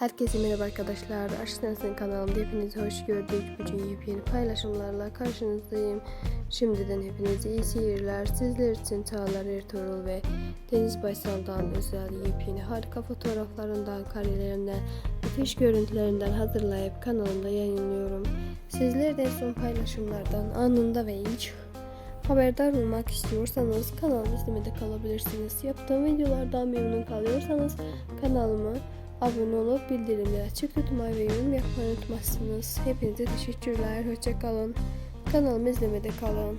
Herkese merhaba arkadaşlar. Aşk Sensin kanalımda hepinizi hoş gördük. Bugün yepyeni paylaşımlarla karşınızdayım. Şimdiden hepinize iyi seyirler. Sizler için Çağlar Ertuğrul ve Deniz Baysal'dan özel yepyeni harika fotoğraflarından, karelerinden, müthiş görüntülerinden hazırlayıp kanalımda yayınlıyorum. Sizler de son paylaşımlardan anında ve ilk Haberdar olmak istiyorsanız kanalımı izlemede kalabilirsiniz. Yaptığım videolardan memnun kalıyorsanız kanalıma abone olup bildirimleri açık tutmayı ve yorum yapmayı unutmazsınız. Hepinize teşekkürler. Hoşçakalın. Kanalımı izlemede kalın.